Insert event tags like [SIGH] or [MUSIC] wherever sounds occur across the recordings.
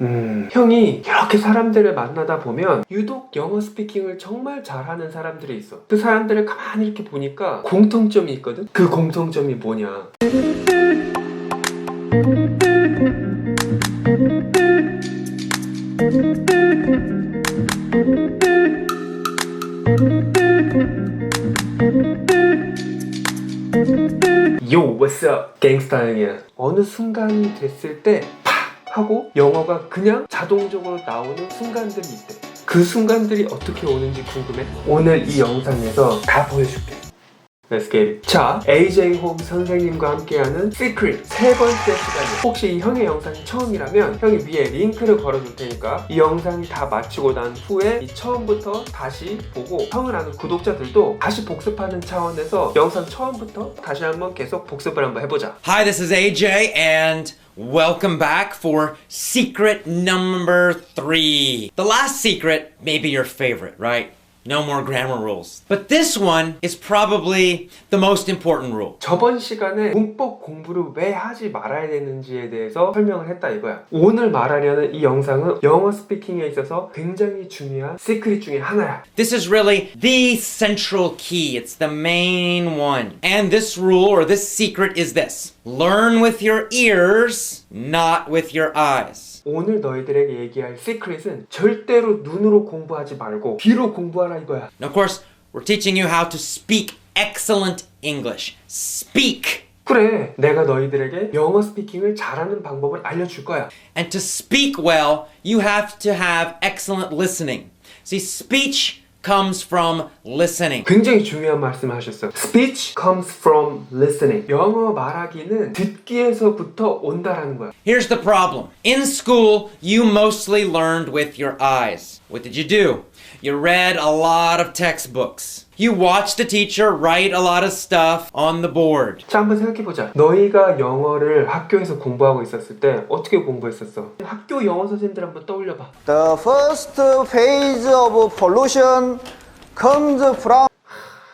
음, 형이 이렇게 사람들을 만나다 보면 유독 영어 스피킹을 정말 잘하는 사람들이 있어. 그 사람들을 가만히 이렇게 보니까 공통점이 있거든? 그 공통점이 뭐냐? Yo, what's up? 갱스타 형이야. 어느 순간이 됐을 때 팍! 하고 영어가 그냥 자동적으로 나오는 순간들이 있대. 그 순간들이 어떻게 오는지 궁금해? 오늘 이 영상에서 다 보여줄게. Let's get it. 자, AJ 홈 선생님과 함께하는 Secret 세 번째 시간이야. 혹시 이 형의 영상이 처음이라면 형이 위에 링크를 걸어줄 테니까 이 영상이 다 마치고 난 후에 이 처음부터 다시 보고 형을 아는 구독자들도 다시 복습하는 차원에서 영상 처음부터 다시 한번 계속 복습을 한번 해보자. Hi, this is AJ, and welcome back for secret number three. The last secret may be your favorite, right? No more grammar rules. But this one is probably the most important rule. 저번 시간에 문법 공부를 왜 하지 말아야 되는지에 대해서 설명을 했다 이거야. 오늘 말하려는 이 영상은 영어 스피킹에 있어서 굉장히 중요한 시크릿 중에 하나야. This is really the central key. It's the main one. And this rule or this secret is this Learn with your ears, not with your eyes. 오늘 너희들에게 얘기할 시크릿은 절대로 눈으로 공부하지 말고 귀로 공부하라 이거야. And of course, we're teaching you how to speak excellent English. Speak. 그래, 내가 너희들에게 영어 스피킹을 잘하는 방법을 알려줄 거야. And to speak well, you have to have excellent listening. See, speech comes from listening. 굉장히 중요한 말씀을 하셨어. Speech comes from listening. 영어 말하기는 듣기에서부터 온다라는 거야. Here's the problem. In school, you mostly learned with your eyes. What did you do? You read a lot of textbooks. You watched the teacher write a lot of stuff on the board. 자, 한번 생각해보자. 너희가 영어를 학교에서 공부하고 있었을 때 어떻게 공부했었어? 학교 영어 선생님들 한번 떠올려봐. The first page of pollution comes from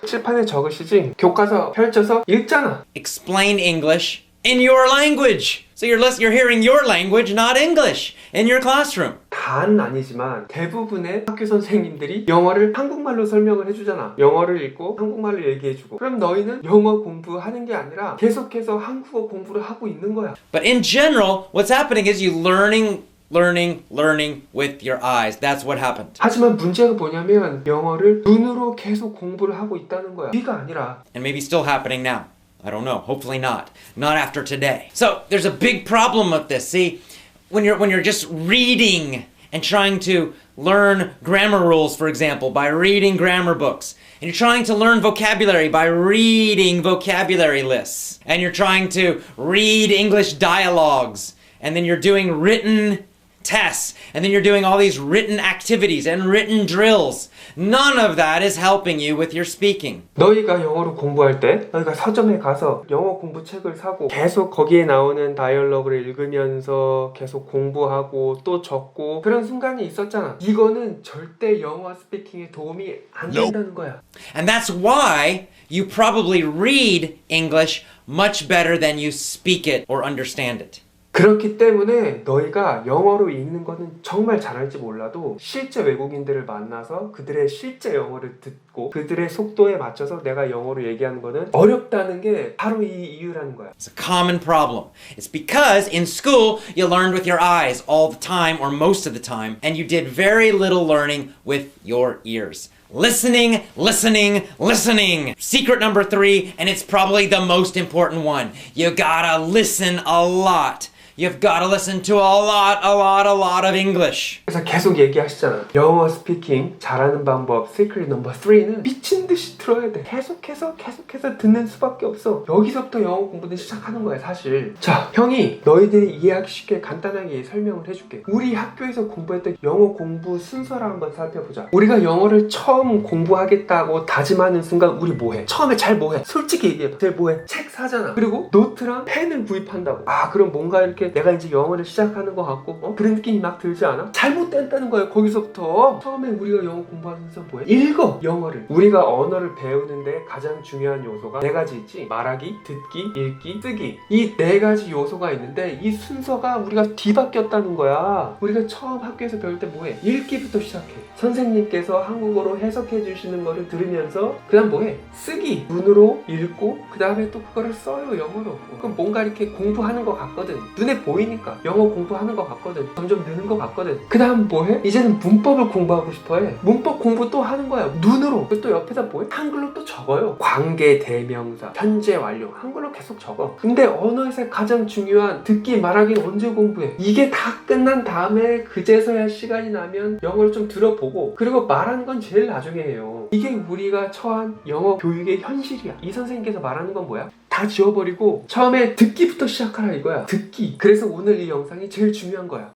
칠판에 적으시지 교과서 펼쳐서 읽잖아. Explain English in your language. So you're lis- you're hearing your language, not English, in your classroom. 다는 아니지만 대부분의 학교 선생님들이 영어를 한국말로 설명을 해주잖아. 영어를 읽고 한국말로 얘기해주고. 그럼 너희는 영어 공부하는 게 아니라 계속해서 한국어 공부를 하고 있는 거야. But in general, what's happening is you learning, learning, learning with your eyes. That's what happened. 하지만 문제가 뭐냐면 영어를 눈으로 계속 공부를 하고 있다는 거야. 귀가 아니라. and maybe still happening now. I don't know. Hopefully not. Not after today. So there's a big problem with this. See, when you're when you're just reading and trying to learn grammar rules, for example, by reading grammar books, and you're trying to learn vocabulary by reading vocabulary lists, and you're trying to read English dialogues, and then you're doing written tests, and then you're doing all these written activities and written drills. None of that is helping you with your speaking. 너희가 영어로 공부할 때 너희가 서점에 가서 영어 공부 책을 사고 계속 거기에 나오는 다이얼로그를 읽으면서 계속 공부하고 또 적고 그런 순간이 있었잖아. 이거는 절대 영어 스피킹에 도움이 안 된다는 거야. And that's why you probably read English much better than you speak it or understand it. 그렇기 때문에 너희가 영어로 읽는 거는 정말 잘할지 몰라도 실제 외국인들을 만나서 그들의 실제 영어를 듣고 그들의 속도에 맞춰서 내가 영어로 얘기하는 거는 어렵다는 게 바로 이 이유라는 거야. It's a common problem. It's because in school you learned with your eyes all the time or most of the time, and you did very little learning with your ears. Listening, listening, listening. Secret number three, and it's probably the most important one. You gotta listen a lot. You've gotta listen to a lot, a lot, a lot of English. 그래서 계속 얘기하시잖아. 영어 스피킹 잘하는 방법 시크릿 넘버 3는 미친 듯이 들어야 돼. 계속해서 계속해서 듣는 수밖에 없어. 여기서부터 영어 공부는 시작하는 거야, 사실. 자, 형이 너희들이 이해하기 쉽게 간단하게 설명을 해줄게. 우리 학교에서 공부했던 영어 공부 순서를 한번 살펴보자. 우리가 영어를 처음 공부하겠다고 다짐하는 순간 우리 뭐해? 처음에 잘 뭐해? 솔직히 얘기해봐. 제일 뭐해? 책 사잖아. 그리고 노트랑 펜을 구입한다고. 아, 그럼 뭔가 이렇게 이렇게 내가 이제 영어를 시작하는 것 같고 어? 그런 느낌이 막 들지 않아? 잘못됐다는 거예요 거기서부터 처음에 우리가 영어 공부하면서 뭐해? 읽어 영어를 우리가 언어를 배우는데 가장 중요한 요소가 네 가지 있지 말하기, 듣기, 읽기, 쓰기 이 네 가지 요소가 있는데 이 순서가 우리가 뒤바뀌었다는 거야 우리가 처음 학교에서 배울 때 뭐해? 읽기부터 시작해 선생님께서 한국어로 해석해 주시는 거를 들으면서 그 다음 뭐해? 쓰기 눈으로 읽고 그 다음에 또 그거를 써요 영어로 그럼 뭔가 이렇게 공부하는 것 같거든 눈에 보이니까 영어 공부하는 것 같거든 점점 느는 것 같거든. 그 다음 뭐해? 이제는 문법을 공부하고 싶어해. 문법 공부 또 하는 거야. 눈으로. 또 옆에다 뭐해? 한글로 또 적어요. 관계 대명사 현재 완료. 한글로 계속 적어. 근데 언어에서 가장 중요한 듣기 말하기 언제 공부해? 이게 다 끝난 다음에 그제서야 시간이 나면 영어를 좀 들어보고 그리고 말하는 건 제일 나중에 해요. 이게 우리가 처한 영어 교육의 현실이야. 이 선생님께서 말하는 건 뭐야? 다 지워버리고 처음에 듣기부터 시작하라 이거야. 듣기. 그래서 오늘 이 영상이 제일 중요한 거야.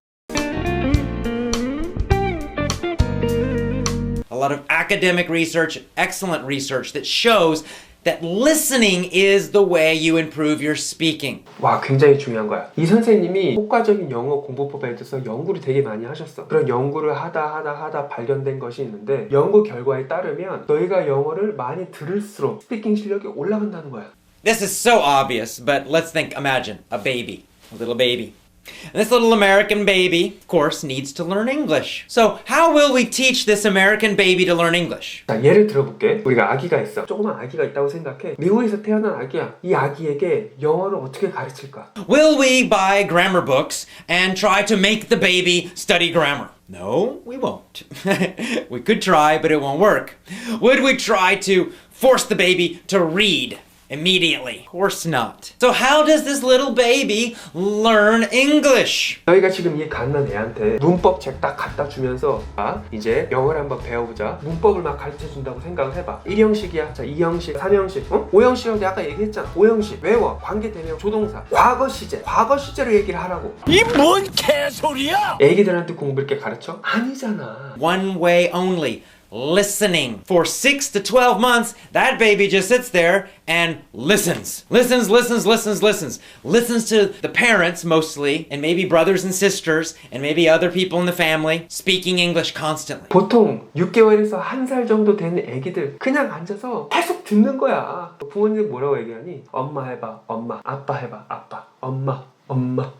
A lot of academic research, excellent research that shows that listening is the way you improve your speaking. 와 굉장히 중요한 거야. 이 선생님이 효과적인 영어 공부법에 대해서 연구를 되게 많이 하셨어. 그런 연구를 하다 하다 하다 발견된 것이 있는데 연구 결과에 따르면 너희가 영어를 많이 들을수록 스피킹 실력이 올라간다는 거야 This is so obvious, but let's think imagine a baby, a little baby. And this little American baby, of course, needs to learn English. So, how will we teach this American baby to learn English? 자 예를 들어볼게 우리가 아기가 있어 조그만 아기가 있다고 생각해 미국에서 태어난 아기야 이 아기에게 영어를 어떻게 가르칠까 Will we buy grammar books and try to make the baby study grammar? No, we won't. [LAUGHS] we could try, but it won't work. Would we try to force the baby to read Immediately? Of course not. So, how does this little baby learn English? 너희가 지금 이 갓난 애한테 문법 책 딱 갖다 주면서 아 이제 영어를 한번 배워보자 문법을 막 가르쳐 준다고 생각을 해봐 1형식이야 자 2형식 3형식 어? 5형식이라고 내가 아까 얘기했잖아 5형식 외워 관계대명 조동사 과거 시제 과거 시제로 얘기를 하라고 이 뭔 개소리야! 애기들한테 공부 이렇게 가르쳐? 아니잖아 One way only. Listening. For 6 to 12 months, that baby just sits there and listens. Listens, listens, listens, listens. Listens to the parents mostly, and maybe brothers and sisters, and maybe other people in the family speaking English constantly. 보통 6개월에서 한 살 정도 되는 애기들 그냥 앉아서 계속 듣는 거야 부모님 뭐라고 얘기하니? 엄마 해봐 엄마 아빠 해봐 아빠 엄마 엄마 엄마 엄마 계속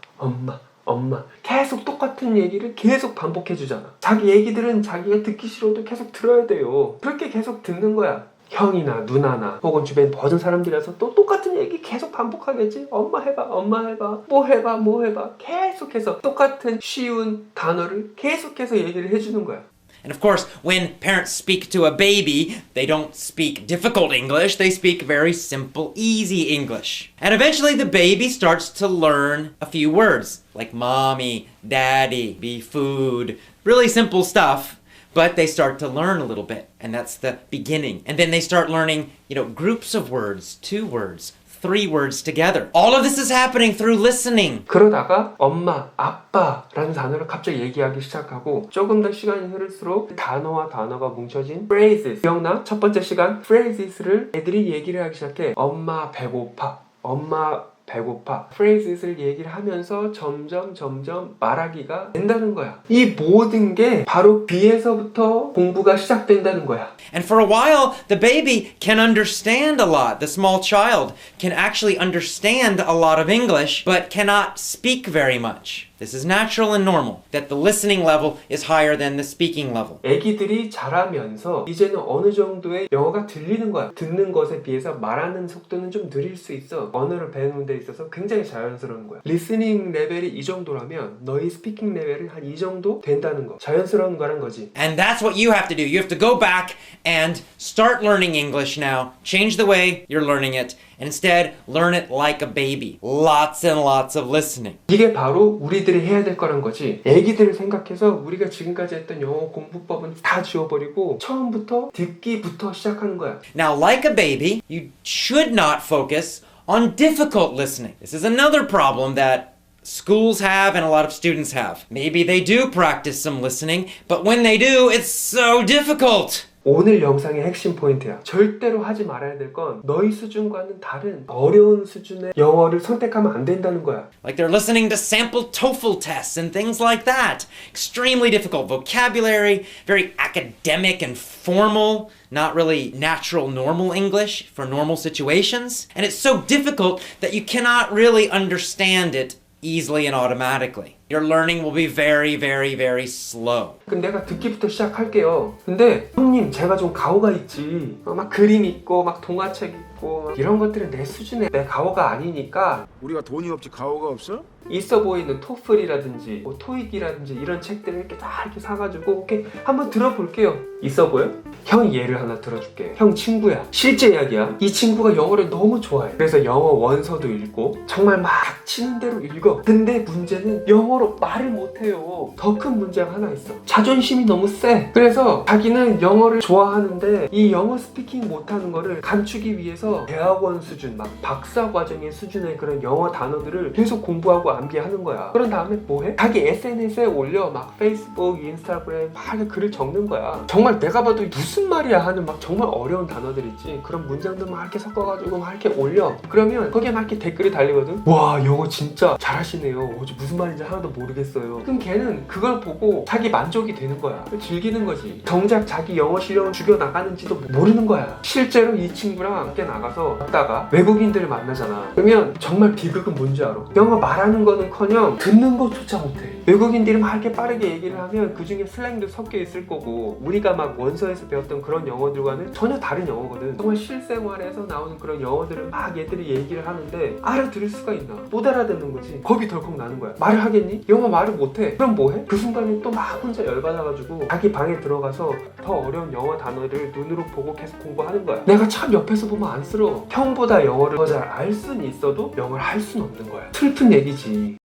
똑같은 얘기를 계속 반복해 주잖아. 자기 애기들은 자기가 듣기 싫어도 계속 들어야 돼요. 그렇게 계속 듣는 거야. 형이나 누나나 혹은 주변 모든 사람들이라서 또 똑같은 얘기 계속 반복하겠지? 엄마 해봐 엄마 해봐 뭐 해봐 뭐 해봐. 계속해서 똑같은 쉬운 단어를 계속해서 얘기를 해주는 거야 And of course, when parents speak to a baby, they don't speak difficult English, they speak very simple, easy English. And eventually the baby starts to learn a few words, like mommy, daddy, be food, really simple stuff. But they start to learn a little bit, and that's the beginning. And then they start learning, you know, groups of words, two words, three words together. All of this is happening through listening. 그러다가 엄마, 아빠라는 단어를 갑자기 얘기하기 시작하고 조금 더 시간이 흐를수록 단어와 단어가 뭉쳐진 phrases 기억나? 첫 번째 시간 phrases를 애들이 얘기를 하기 시작해 엄마 배고파 엄마 배고파 phrases 얘기를 하면서 점점 점점 말하기가 된다는 거야 이 모든 게 바로 B에서부터 공부가 시작된다는 거야 And for a while, the baby can understand a lot. The small child can actually understand a lot of English, but cannot speak very much. This is natural and normal, that the listening level is higher than the speaking level. 애기들이 자라면서 이제는 어느 정도의 영어가 들리는 거야. 듣는 것에 비해서 말하는 속도는 좀 느릴 수 있어. 언어를 배우는 데 있어서 굉장히 자연스러운 거야. 리스닝 레벨이 이 정도라면 너희 스피킹 레벨은 한이 정도 된다는 거. 자연스러운 거란 거지. And that's what you have to do. You have to go back and start learning English now. Change the way you're learning it, and instead learn it like a baby. Lots and lots of listening. 이게 바로 우리들이 해야 될 거란 거지. 애기들을 생각해서 우리가 지금까지 했던 영어 공부법은 다 지워버리고 처음부터 듣기부터 시작하는 거야. Now, like a baby, you should not focus on difficult listening. This is another problem that schools have and a lot of students have. Maybe they do practice some listening, but when they do, it's so difficult. 오늘 영상의 핵심 포인트야. 절대로 하지 말아야 될 건 너희 수준과는 다른 어려운 수준의 영어를 선택하면 안 된다는 거야. Like they're listening to sample TOEFL tests and things like that. Extremely difficult vocabulary, very academic and formal, not really natural, normal English for normal situations. And it's so difficult that you cannot really understand it easily and automatically. Your learning will be very, very, very slow. 그럼 내가 듣기부터 시작할게요. 근데 형님 제가 좀 가오가 있지. 어, 막 그림 있고 막 동화책 있고 막 이런 것들은 내 수준의 내 가오가 아니니까 우리가 돈이 없지 가오가 없어? 있어 보이는 토플이라든지 뭐 토익이라든지 이런 책들을 이렇게 다 이렇게 사가지고 이렇게 한번 들어볼게요. 있어 보여? 형이 예를 하나 들어줄게. 형 친구야. 실제 이야기야. 이 친구가 영어를 너무 좋아해. 그래서 영어 원서도 읽고 정말 막 치는 대로 읽어. 근데 문제는 영어로 말을 못해요. 더 큰 문제가 하나 있어. 자존심이 너무 세. 그래서 자기는 영어를 좋아하는데 이 영어 스피킹 못하는 거를 감추기 위해서 대학원 수준, 막 박사 과정의 수준의 그런 영어 단어들을 계속 공부하고 암기하는 거야. 그런 다음에 뭐해? 자기 SNS에 올려 막 페이스북, 인스타그램 막 글을 적는 거야. 정말 내가 봐도 무슨 말이야 하는 막 정말 어려운 단어들 있지. 그런 문장들 막 이렇게 섞어가지고 막 이렇게 올려. 그러면 거기에 막 이렇게 댓글이 달리거든. 와 영어 진짜 잘하시네요. 어제 무슨 말인지 하나도 모르겠어요. 그럼 걔는 그걸 보고 자기 만족이 되는 거야. 즐기는 거지. 정작 자기 영어 실력을 죽여 나가는지도 모르는 거야. 실제로 이 친구랑 함께 나가서 걷다가 외국인들을 만나잖아. 그러면 정말 비극은 뭔지 알아? 영어 말하는 거는커녕 듣는 것조차 못해. 외국인들이 막 이렇게 빠르게 얘기를 하면 그 중에 슬랭도 섞여 있을 거고 우리가 막 원서에서 배웠던 그런 영어들과는 전혀 다른 영어거든. 정말 실생활에서 나오는 그런 영어들을 막 얘들이 얘기를 하는데 알아들을 수가 있나? 못 알아듣는 거지. 겁이 덜컥 나는 거야. 말을 하겠니? 영어 말을 못해. 그럼 뭐해? 그 순간에 또 막 혼자 열받아가지고 자기 방에 들어가서 더 어려운 영어 단어를 눈으로 보고 계속 공부하는 거야. 내가 참 옆에서 보면 안쓰러워. 형보다 영어를 더 잘 알 수는 있어도 영어를 할 수는 없는 거야. 슬픈 얘기지.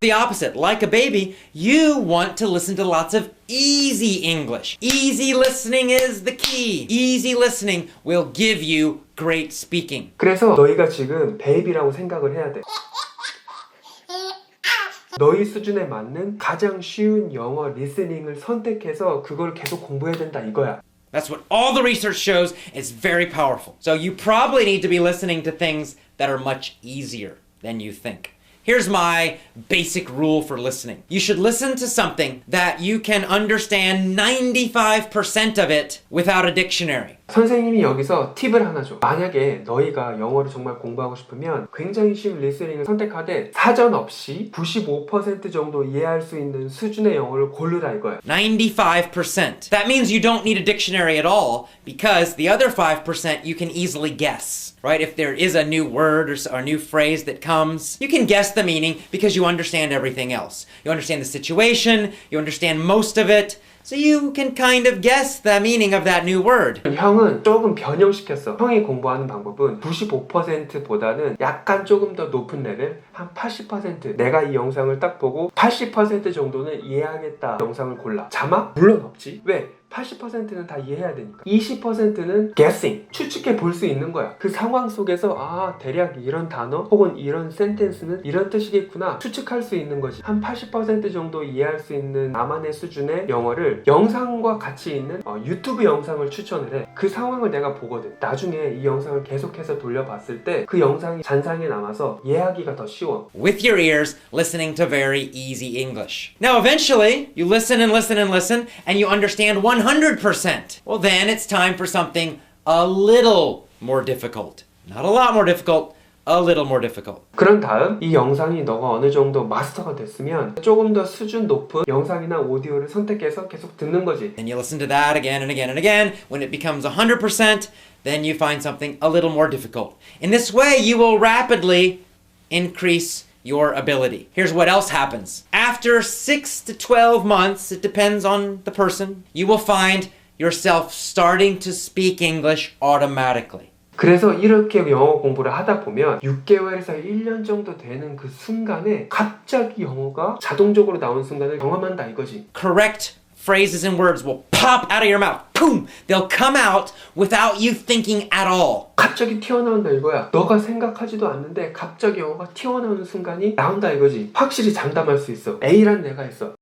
The opposite, like a baby, you want to listen to lots of easy English. Easy listening is the key. Easy listening will give you great speaking. 그래서 너희가 지금 베이비라고 생각을 해야 돼. 너희 수준에 맞는 가장 쉬운 영어 리스닝을 선택해서 그걸 계속 공부해야 된다 이거야. That's what all the research shows. It's very powerful. So you probably need to be listening to things that are much easier than you think. Here's my basic rule for listening. You should listen to something that you can understand 95% of it without a dictionary. 선생님이 여기서 팁을 하나 줘. 만약에 너희가 영어를 정말 공부하고 싶으면 굉장히 쉬운 리스닝을 선택하되 사전 없이 95% 정도 이해할 수 있는 수준의 영어를 고르라 이거야. 95%. That means you don't need a dictionary at all because the other 5% you can easily guess. Right? If there is a new word or a new phrase that comes, you can guess the meaning because you understand everything else. You understand the situation, you understand most of it, so you can kind of guess the meaning of that new word. 형은 조금 변형시켰어. 형이 공부하는 방법은 95%보다는 약간 조금 더 높은 레벨, 한 80%. 내가 이 영상을 딱 보고 80% 정도는 이해하겠다 영상을 골라. 자막? 물론 없지. 왜? 80%는 다 이해해야 되니까. 20%는 guessing, 추측해 볼 수 있는 거야. 그 상황 속에서 아 대략 이런 단어 혹은 이런 센텐스는 이런 뜻이겠구나 추측할 수 있는 거지. 한 80% 정도 이해할 수 있는 나만의 수준의 영어를 영상과 같이 있는 어, 유튜브 영상을 추천을 해. 그 상황을 내가 보거든. 나중에 이 영상을 계속해서 돌려봤을 때 그 영상이 잔상에 남아서 이해하기가 더 쉬워. with your ears, listening to very easy English. Now, eventually, you listen and listen and listen, and you understand 100%. Well, then it's time for something a little more difficult. Not a lot more difficult, a little more difficult. 그런 다음 이 영상이 너가 어느 정도 마스터가 됐으면 조금 더 수준 높은 영상이나 오디오를 선택해서 계속 듣는 거지. Then you listen to that again and again and again. When it becomes 100%, then you find something a little more difficult. In this way, you will rapidly increase your ability. Here's what else happens. After 6 to 12 months, it depends on the person, you will find yourself starting to speak English automatically. 그래서 이렇게 영어 공부를 하다 보면 6개월에서 1년 정도 되는 그 순간에 갑자기 영어가 자동적으로 나오는 순간을 경험한다 이거지. Correct phrases and words will pop out of your mouth. Boom! They'll come out without you thinking at all. 갑자기 튀어나온다 이거야. 너가 생각하지도 않는데 갑자기 영어가 튀어나오는 순간이 나온다 이거지. 확실히 장담할 수 있어. A란 내가 있어.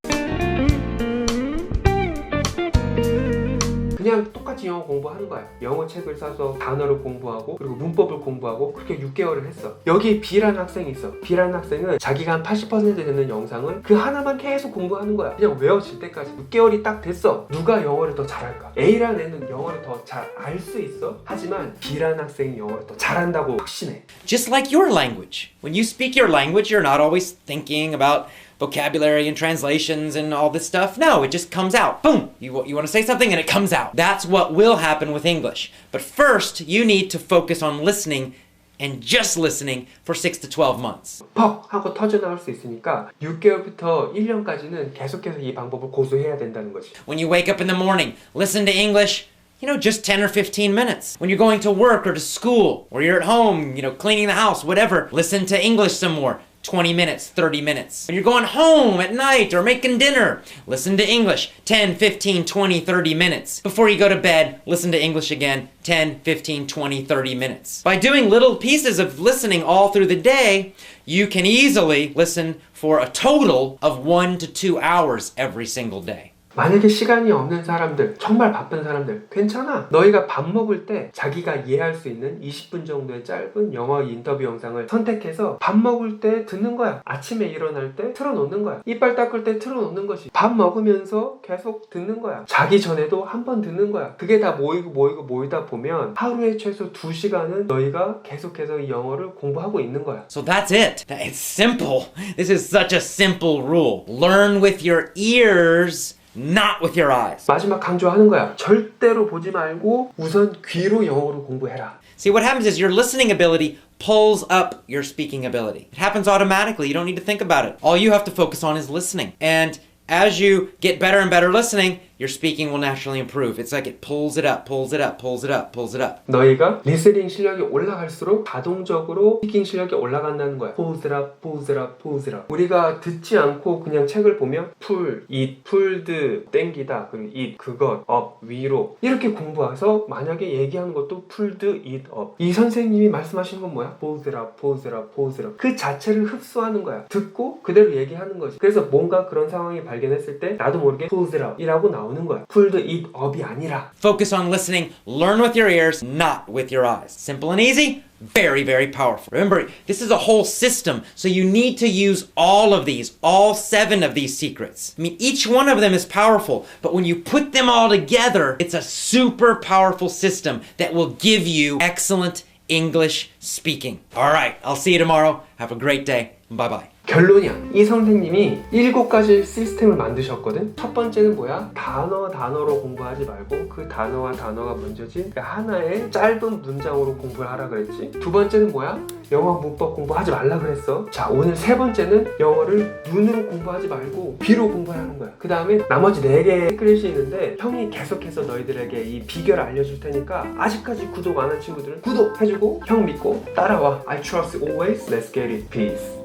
그냥 똑 같이 영어 공부하는 거야. 영어 책을 사서 단어를 공부하고 그리고 문법을 공부하고 그렇게 6개월을 했어. 여기 B라는 학생이 있어. B라는 학생은 자기가 한 80% 되는 영상을 그 하나만 계속 공부하는 거야. 그냥 외워질 때까지 6개월이 딱 됐어. 누가 영어를 더 잘할까? A라는 애는 영어를 더 잘 알 수 있어. 하지만 B라는 학생이 영어를 더 잘한다고 확신해. Just like your language. When you speak your language, you're not always thinking about vocabulary and translations and all this stuff. No, it just comes out. Boom! You, wa- you want to say something and it comes out. That's what will happen with English. But first, you need to focus on listening and just listening for 6 to 12 months. 퍽 하고 터져나올 수 있으니까 6개월부터 1년까지는 계속해서 이 방법을 고수해야 된다는 거지. When you wake up in the morning, listen to English, you know, just 10 or 15 minutes. When you're going to work or to school, or you're at home, you know, cleaning the house, whatever, listen to English some more. 20 minutes, 30 minutes. When you're going home at night or making dinner, listen to English 10, 15, 20, 30 minutes. Before you go to bed, listen to English again 10, 15, 20, 30 minutes. By doing little pieces of listening all through the day, you can easily listen for a total of one to two hours every single day. 만약에 시간이 없는 사람들, 정말 바쁜 사람들, 괜찮아. 너희가 밥 먹을 때 자기가 이해할 수 있는 20분 정도의 짧은 영어 인터뷰 영상을 선택해서 밥 먹을 때 듣는 거야. 아침에 일어날 때 틀어놓는 거야. 이빨 닦을 때 틀어놓는 것이. 밥 먹으면서 계속 듣는 거야. 자기 전에도 한 번 듣는 거야. 그게 다 모이고 모이고 모이다 보면 하루에 최소 2시간은 너희가 계속해서 이 영어를 공부하고 있는 거야. So that's it. It's simple. This is such a simple rule. Learn with your ears, not with your eyes. 마지막 강조하는 거야. 절대로 보지 말고 우선 귀로 영어로 공부해라. See, what happens is your listening ability pulls up your speaking ability. It happens automatically. You don't need to think about it. All you have to focus on is listening. And as you get better and better listening, your speaking will naturally improve. It's like it pulls it up, pulls it up, pulls it up, pulls it up. 너희가 리스닝 실력이 올라갈수록 자동적으로 스피킹 실력이 올라간다는 거야. 포즈라, 포즈라, 포즈라. 우리가 듣지 않고 그냥 책을 보면 풀, 잇, 풀드, 땡기다, 그리고 잇, 그것, 업, 위로 이렇게 공부해서 만약에 얘기하는 것도 풀드, 잇, 업. 이 선생님이 말씀하시는 건 뭐야? 포즈라, 포즈라, 포즈라. 그 자체를 흡수하는 거야. 듣고 그대로 얘기하는 거지. 그래서 뭔가 그런 상황이 발견했을 때 나도 모르게 포즈라이라고 나 오는 거야. 풀드, 잇, 업이 아니라. Focus on listening, learn with your ears, not with your eyes. Simple and easy, very, very powerful. Remember, this is a whole system, so you need to use all of these, all seven of these secrets. I mean, each one of them is powerful, but when you put them all together, it's a super powerful system that will give you excellent English speaking. All right, I'll see you tomorrow. Have a great day. Bye bye. 결론이야. 이 선생님이 일곱 가지 시스템을 만드셨거든. 첫 번째는 뭐야? 단어 단어로 공부하지 말고 그 단어와 단어가 먼저지 그 하나의 짧은 문장으로 공부를 하라 그랬지. 두 번째는 뭐야? 영어 문법 공부하지 말라 그랬어. 자, 오늘 세 번째는 영어를 눈으로 공부하지 말고 귀로 공부하는 거야. 그 다음에 나머지 네 개의 시크릿이 있는데 형이 계속해서 너희들에게 이 비결을 알려줄 테니까 아직까지 구독 안 한 친구들은 구독해주고 형 믿고 따라와. I trust always. Let's get it. Peace.